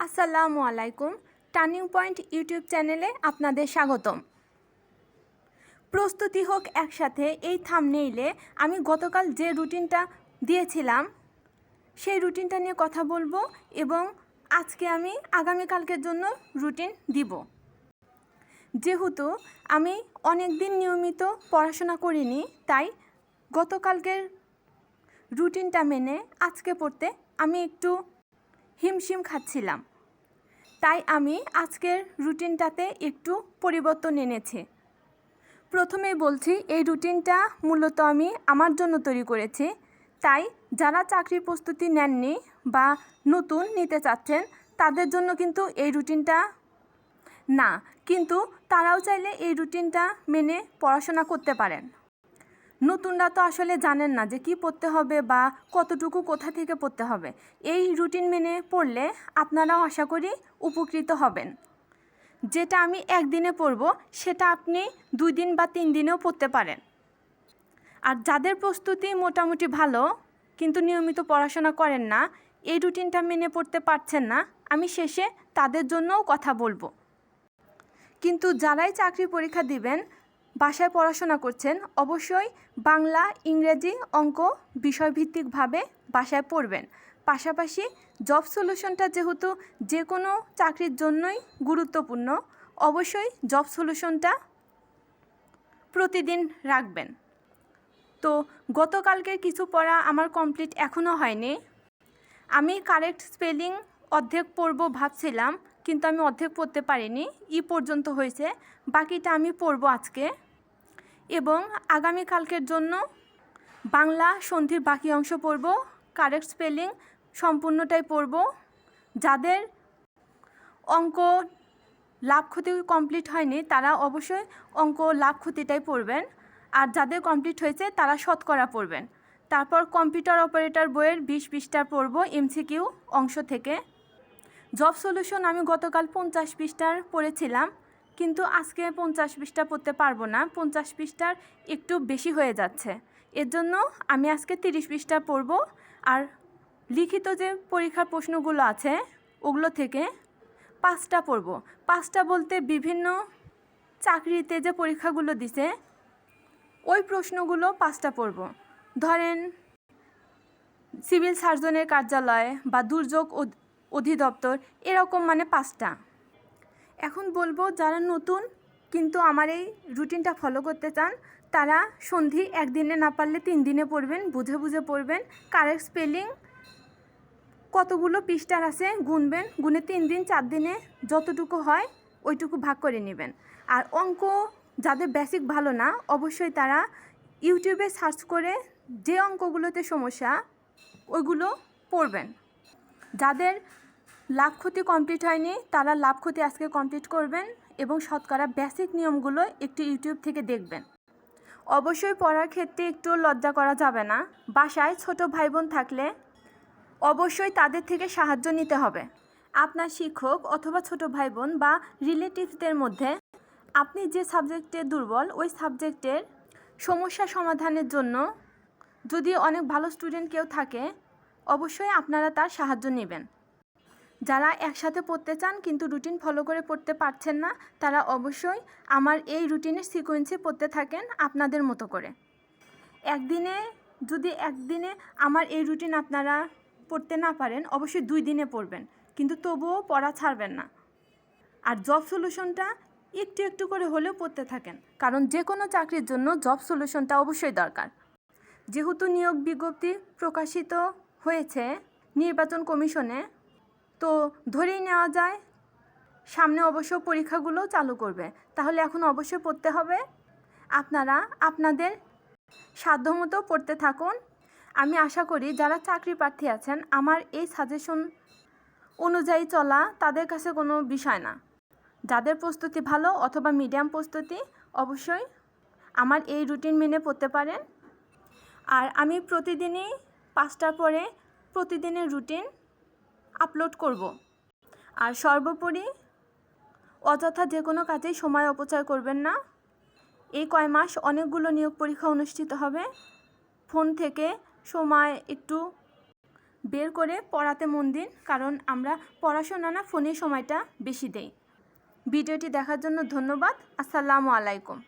আসসালামু আলাইকুম turning point YouTube চ্যানেলে আপনাদের স্বাগতম। প্রস্তুতি হোক একসাথে এই থামনেইলে আমি গতকাল যে রুটিনটা দিয়েছিলাম, সেই রুটিনটা নিয়ে কথা বলব এবং আজকে আমি আগামীকালকের জন্য রুটিন দিব। যেহেতু আমি অনেক দিন নিয়মিত পড়াশোনা করিনি, তাই গতকালকের রুটিনটা মেনে আজকে পড়তে আমি একটু হিমশিম খাচ্ছিলাম। তাই আমি আজকের রুটিনটাতে একটু পরিবর্তন এনেছি। প্রথমেই বলছি, এই রুটিনটা মূলত আমি আমার জন্য তৈরি করেছি। তাই যারা চাকরির প্রস্তুতি নেননি বা নতুন নিতে চাচ্ছেন, তাদের জন্য কিন্তু এই রুটিনটা না। কিন্তু তারাও চাইলে এই রুটিনটা মেনে পড়াশোনা করতে পারেন। নতুনরা তো আসলে জানেন না যে কি পড়তে হবে বা কতটুকু কোথা থেকে পড়তে হবে। এই রুটিন মেনে পড়লে আপনারাও আশা করি উপকৃত হবেন। যেটা আমি একদিনে পড়ব, সেটা আপনি দুই দিন বা তিন দিনেও পড়তে পারেন। আর যাদের প্রস্তুতি মোটামুটি ভালো, কিন্তু নিয়মিত পড়াশোনা করেন না, এই রুটিনটা মেনে পড়তে পারছেন না, আমি শেষে তাদের জন্যও কথা বলব। কিন্তু যারাই চাকরি পরীক্ষা দিবেন বাসায় পড়াশোনা করছেন, অবশ্যই বাংলা, ইংরেজি অঙ্ক বিষয়ভিত্তিকভাবে বাসায় পড়বেন। পাশাপাশি জব সলিউশনটা যেহেতু যে কোনো চাকরির জন্যই গুরুত্বপূর্ণ, অবশ্যই জব সলিউশনটা প্রতিদিন রাখবেন। তো গতকালকের কিছু পড়া আমার কমপ্লিট এখনও হয়নি। আমি কারেক্ট স্পেলিং অর্ধেক পড়ব ভাবছিলাম, কিন্তু আমি অর্ধেক পড়তে পারিনি, ই পর্যন্ত হয়েছে। বাকিটা আমি পড়ব আজকে। এবং আগামীকালকের জন্য বাংলা সন্ধির বাকি অংশ পড়ব কারেক্ট স্পেলিং সম্পূর্ণটাই পড়ব, যাদের অঙ্ক লাভ ক্ষতি কমপ্লিট হয়নি, তারা অবশ্যই অঙ্ক লাভ ক্ষতিটাই পড়বেন। আর যাদের কমপ্লিট হয়েছে, তারা শতকরা পড়বেন। তারপর কম্পিউটার অপারেটর বইয়ের বিশ পৃষ্ঠা পড়ব এমসিকিউ অংশ থেকে। জব সলিউশন আমি গতকাল পঞ্চাশ পৃষ্ঠার পড়েছিলাম। কিন্তু আজকে পঞ্চাশ পৃষ্ঠা পড়তে পারব না। পঞ্চাশ পৃষ্ঠার একটু বেশি হয়ে যাচ্ছে। এর জন্য আমি আজকে তিরিশ পৃষ্ঠা পড়ব। আর লিখিত যে পরীক্ষার প্রশ্নগুলো আছে, ওগুলো থেকে পাঁচটা পড়ব। পাঁচটা বলতে বিভিন্ন চাকরিতে যে পরীক্ষাগুলো দিছে, ওই প্রশ্নগুলো পাঁচটা পড়ব। ধরেন, সিভিল সার্জনের কার্যালয় বা দুর্যোগ অধিদপ্তর, এরকম মানে পাঁচটা। এখন বলব যারা নতুন কিন্তু আমার এই রুটিনটা ফলো করতে চান, তারা সন্ধি একদিনে না পারলে তিন দিনে পড়বেন, বুঝে বুঝে পড়বেন কারেক্ট স্পেলিং কতগুলো পৃষ্ঠার আছে গুনবেন, গুনে তিন দিন চার দিনে যতটুকু হয় ওইটুকু ভাগ করে নেবেন। আর অঙ্ক যাদের বেসিক ভালো না, অবশ্যই তারা ইউটিউবে সার্চ করে যে অঙ্কগুলোতে সমস্যা, ওইগুলো পড়বেন। যাদের লাভ ক্ষতি কমপ্লিট হয়নি, তারা লাভ ক্ষতি আজকে কমপ্লিট করবেন এবং শতকরা বেসিক নিয়মগুলো একটু ইউটিউব থেকে দেখবেন। অবশ্যই পড়ার ক্ষেত্রে একটু লজ্জা করা যাবে না। বাসায় ছোট ভাই বোন থাকলে অবশ্যই তাদের থেকে সাহায্য নিতে হবে। আপনার শিক্ষক অথবা ছোট ভাই বোন বা রিলেটিভসদের মধ্যে আপনি যে সাবজেক্টে দুর্বল, ওই সাবজেক্টের সমস্যা সমাধানের জন্য যদি অনেক ভালো স্টুডেন্ট কেউ থাকে, অবশ্যই আপনারা তার সাহায্য নেবেন। যারা একসাথে পড়তে চান কিন্তু রুটিন ফলো করে পড়তে পারছেন না, তারা অবশ্যই আমার এই রুটিনের সিকোয়েন্সে পড়তে থাকেন আপনাদের মতো করে। একদিনে, যদি একদিনে আমার এই রুটিন আপনারা পড়তে না পারেন, অবশ্যই দুই দিনে পড়বেন, কিন্তু তবুও পড়া ছাড়বেন না। আর জব সলিউশনটা একটু একটু করে হলেও পড়তে থাকেন, কারণ যে কোনো চাকরির জন্য জব সলিউশনটা অবশ্যই দরকার। যেহেতু নিয়োগ বিজ্ঞপ্তি প্রকাশিত হয়েছে নির্বাচন কমিশনে তো ধরেই নেওয়া যায়, সামনে অবশ্য পরীক্ষাগুলো চালু করবে। তাহলে এখন অবশ্যই পড়তে হবে। আপনারা, আপনাদের সাধ্যমতো পড়তে থাকুন। আমি আশা করি যারা চাকরি প্রার্থী আছেন, আমার এই সাজেশন অনুযায়ী চলা তাদের কাছে কোনো বিষয় না। যাদের প্রস্তুতি ভালো অথবা মিডিয়াম প্রস্তুতি, অবশ্যই আমার এই রুটিন মেনে পড়তে পারেন। আর আমি প্রতিদিনই পাঁচটার পরে প্রতিদিনের রুটিন আপলোড করব। আর সর্বোপরি অযথা যে কোনো কাজেই সময় অপচয় করবেন না। এই কয় মাস অনেকগুলো নিয়োগ পরীক্ষা অনুষ্ঠিত হবে। ফোন থেকে সময় একটু বের করে পড়াতে মন দিন, কারণ আমরা পড়াশোনা না ফোনের সময়টা বেশি দেই। ভিডিওটি দেখার জন্য ধন্যবাদ। আসসালামু আলাইকুম।